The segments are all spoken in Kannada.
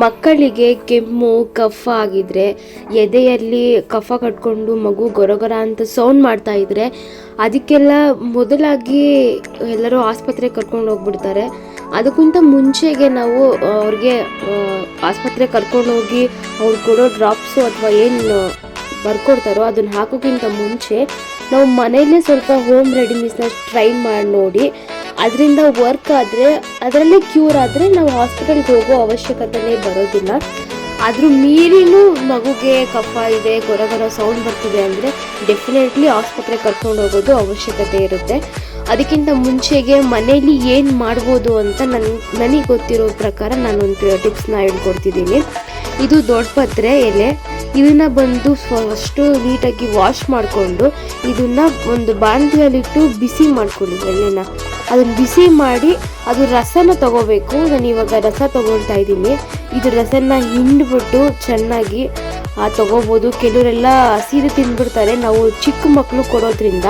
ಮಕ್ಕಳಿಗೆ ಕೆಮ್ಮು, ಕಫ ಆಗಿದ್ರೆ ಎದೆಯಲ್ಲಿ ಕಫ ಕಟ್ಕೊಂಡು ಮಗು ಗೊರಗೊರ ಅಂತ ಸೌಂಡ್ ಮಾಡ್ತಾ ಇದ್ರೆ ಅದಕ್ಕೆಲ್ಲ ಮೊದಲಾಗಿ ಎಲ್ಲರೂ ಆಸ್ಪತ್ರೆಗೆ ಕರ್ಕೊಂಡು ಹೋಗ್ಬಿಡ್ತಾರೆ. ಅದಕ್ಕಿಂತ ಮುಂಚೆಗೆ ನಾವು ಅವ್ರಿಗೆ ಆಸ್ಪತ್ರೆ ಕರ್ಕೊಂಡು ಹೋಗಿ ಅವ್ರು ಕೊಡೋ ಡ್ರಾಪ್ಸು ಅಥವಾ ಏನು ಬರ್ಕೊಡ್ತಾರೋ ಅದನ್ನ ಹಾಕೋಕ್ಕಿಂತ ಮುಂಚೆ ನಾವು ಮನೆಯಲ್ಲೇ ಸ್ವಲ್ಪ ಹೋಮ್ ರೆಡಿಮೀಸ್ನ ಟ್ರೈ ಮಾಡಿ ನೋಡಿ. ಅದರಿಂದ ವರ್ಕ್ ಆದರೆ, ಅದರಲ್ಲೇ ಕ್ಯೂರ್ ಆದರೆ ನಾವು ಹಾಸ್ಪಿಟಲ್ಗೆ ಹೋಗೋ ಅವಶ್ಯಕತೆನೇ ಬರೋದಿಲ್ಲ. ಅದ್ರ ಮೀರಿನೂ ಮಗುಗೆ ಕಫ ಇದೆ ಗೊರಗೊರ ಸೌಂಡ್ ಬರ್ತಿದೆ ಅಂದರೆ ಡೆಫಿನೆಟ್ಲಿ ಆಸ್ಪತ್ರೆಗೆ ಕರ್ಕೊಂಡು ಹೋಗೋದು ಅವಶ್ಯಕತೆ ಇರುತ್ತೆ. ಅದಕ್ಕಿಂತ ಮುಂಚೆಗೆ ಮನೇಲಿ ಏನು ಮಾಡ್ಬೋದು ಅಂತ ನನ್, ನನಗೆ ಗೊತ್ತಿರೋ ಪ್ರಕಾರ ನಾನೊಂದು ಟಿಪ್ಸ್ನ ಹೇಳ್ಕೊಡ್ತಿದ್ದೀನಿ. ಇದು ದೊಡ್ಡಪತ್ರೆ ಎಲೆ. ಇದನ್ನು ಬಂದು ಫಸ್ಟು ನೀಟಾಗಿ ವಾಶ್ ಮಾಡಿಕೊಂಡು ಇದನ್ನು ಒಂದು ಬಾಣಲಿಯಲ್ಲಿಟ್ಟು ಬಿಸಿ ಮಾಡ್ಕೊಳ್ಳಿ ಎಣ್ಣೆನ ಅದನ್ನ ಬಿಸಿ ಮಾಡಿ ಅದು ರಸನ ತಗೋಬೇಕು. ನಾನು ಇವಾಗ ರಸ ತಗೊಳ್ತಾ ಇದ್ದೀನಿ. ಇದು ರಸನ ಹಿಂಡ್ಬಿಟ್ಟು ಚೆನ್ನಾಗಿ ತಗೋಬೋದು. ಕೆಲವರೆಲ್ಲ ಹಸಿದು ತಿಂದ್ಬಿಡ್ತಾರೆ. ನಾವು ಚಿಕ್ಕ ಮಕ್ಕಳು ಕೊಡೋದ್ರಿಂದ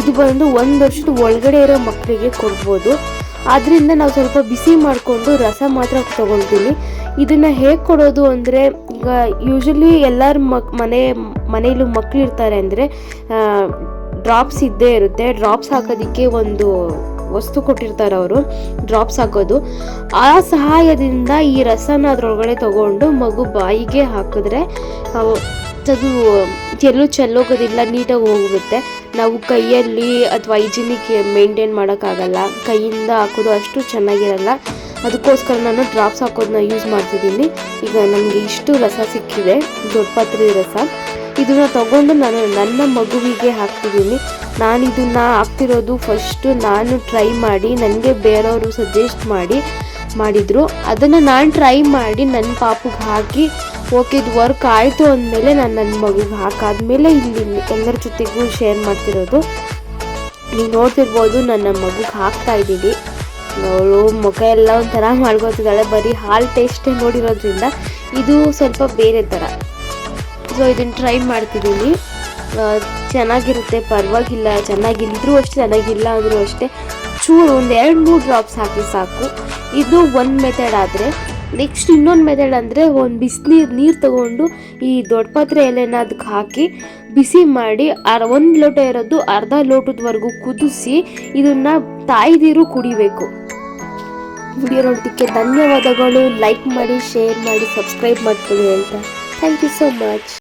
ಇದು ಬಂದು ಒಂದು ವರ್ಷದ ಒಳಗಡೆ ಇರೋ ಮಕ್ಕಳಿಗೆ ಕೊಡ್ಬೋದು. ಆದ್ದರಿಂದ ನಾವು ಸ್ವಲ್ಪ ಬಿಸಿ ಮಾಡಿಕೊಂಡು ರಸ ಮಾತ್ರ ತಗೊಳ್ತೀನಿ ಇದನ್ನು ಹೇಗೆ ಕೊಡೋದು ಅಂದರೆ, ಈಗ ಯೂಶಲಿ ಎಲ್ಲರ ಮಕ್, ಮನೆ, ಮನೆಯಲ್ಲೂ ಮಕ್ಕಳು ಇರ್ತಾರೆ ಅಂದರೆ ಡ್ರಾಪ್ಸ್ ಇದ್ದೇ ಇರುತ್ತೆ. ಡ್ರಾಪ್ಸ್ ಹಾಕೋದಕ್ಕೆ ಒಂದು ವಸ್ತು ಕೊಟ್ಟಿರ್ತಾರೆ ಅವರು ಡ್ರಾಪ್ಸ್ ಹಾಕೋದು. ಆ ಸಹಾಯದಿಂದ ಈ ರಸನ ಅದರೊಳಗಡೆ ತಗೊಂಡು ಮಗು ಬಾಯಿಗೆ ಹಾಕಿದ್ರೆ ಅದು ಎಲ್ಲೂ ಚೆಲ್ಲೋಗೋದಿಲ್ಲ, ನೀಟಾಗಿ ಹೋಗುತ್ತೆ ನಾವು ಕೈಯಲ್ಲಿ ಅಥವಾ ಹೈಜಿನಿಕ್ ಮೇಂಟೈನ್ ಮಾಡೋಕ್ಕಾಗಲ್ಲ, ಕೈಯಿಂದ ಹಾಕೋದು ಅಷ್ಟು ಚೆನ್ನಾಗಿರಲ್ಲ. ಅದಕ್ಕೋಸ್ಕರ ನಾನು ಡ್ರಾಪ್ಸ್ ಹಾಕೋದನ್ನ ಯೂಸ್ ಮಾಡ್ತಿದ್ದೀನಿ. ಈಗ ನನಗೆ ಇಷ್ಟು ರಸ ಸಿಕ್ಕಿದೆ, ದೊಡ್ಡ ರಸ. ಇದನ್ನು ತಗೊಂಡು ನಾನು ನನ್ನ ಮಗುವಿಗೆ ಹಾಕ್ತಿದ್ದೀನಿ. ನಾನು ಇದನ್ನ ಹಾಕ್ತಿರೋದು ಫಸ್ಟು ನಾನು ಟ್ರೈ ಮಾಡಿ ನನಗೆ ಬೇರೆಯವರು ಸಜೆಸ್ಟ್ ಮಾಡಿ, ಮಾಡಿದರು. ಅದನ್ನು ನಾನು ಟ್ರೈ ಮಾಡಿ ನನ್ನ ಪಾಪುಗೆ ಹಾಕಿ ಓಕೆ ಇದು ವರ್ಕ್ ಆಯಿತು ಅಂದಮೇಲೆ ನಾನು ನನ್ನ ಮಗುಗೆ ಹಾಕಾದ್ಮೇಲೆ ಇಲ್ಲಿ ಎಲ್ಲರ ಜೊತೆಗೂ ಶೇರ್ ಮಾಡ್ತಿರೋದು. ನೀವು ನೋಡ್ತಿರ್ಬೋದು ನನ್ನ ಮಗುಗೆ ಹಾಕ್ತಾ ಇದ್ದೀನಿ. ಅವಳು ಮುಖ ಎಲ್ಲ ಒಂಥರ ಮಾಡ್ಕೊತಿದ್ದಾಳೆ, ಬರೀ ಹಾಲು ಟೇಸ್ಟೇ ನೋಡಿರೋದ್ರಿಂದ ಇದು ಸ್ವಲ್ಪ ಬೇರೆ ಥರ ಸೊ ಇದನ್ನು ಟ್ರೈ ಮಾಡ್ತಿದ್ದೀನಿ. ಚೆನ್ನಾಗಿರುತ್ತೆ, ಪರವಾಗಿಲ್ಲ ಚೆನ್ನಾಗಿಲ್ಲದ್ರೂ ಅಷ್ಟೇ, ಚೆನ್ನಾಗಿಲ್ಲ ಅಂದರೂ ಅಷ್ಟೇ. ಚೂರು ಒಂದು ಎರಡು, ಮೂರು ಡ್ರಾಪ್ಸ್ ಹಾಕಿ ಸಾಕು. ಇದು ಒಂದು ಮೆಥಡ್ ಆದರೆ ನೆಕ್ಸ್ಟ್ ಇನ್ನೊಂದು ಮೆಥಡ್ ಅಂದರೆ ಒಂದು ಬಿಸಿನೀರು ನೀರು ತಗೊಂಡು ಈ ದೊಡ್ಡ ಪಾತ್ರೆ ಎಲೆನ ಅದಕ್ಕೆ ಹಾಕಿ ಬಿಸಿ ಮಾಡಿ ಅರ್, ಒಂದು ಲೋಟ ಇರೋದು ಅರ್ಧ ಲೋಟದವರೆಗೂ ಕುದಿಸಿ ಇದನ್ನು ತಾಯ್ದಿರು ಕುಡಿಬೇಕು. ವಿಡಿಯೋ ನೋಡೋದಕ್ಕೆ ಧನ್ಯವಾದಗಳು. ಲೈಕ್ ಮಾಡಿ, ಶೇರ್ ಮಾಡಿ, ಸಬ್ಸ್ಕ್ರೈಬ್ ಮಾಡ್ಕೊಳ್ಳಿ ಅಂತ. Thank you so much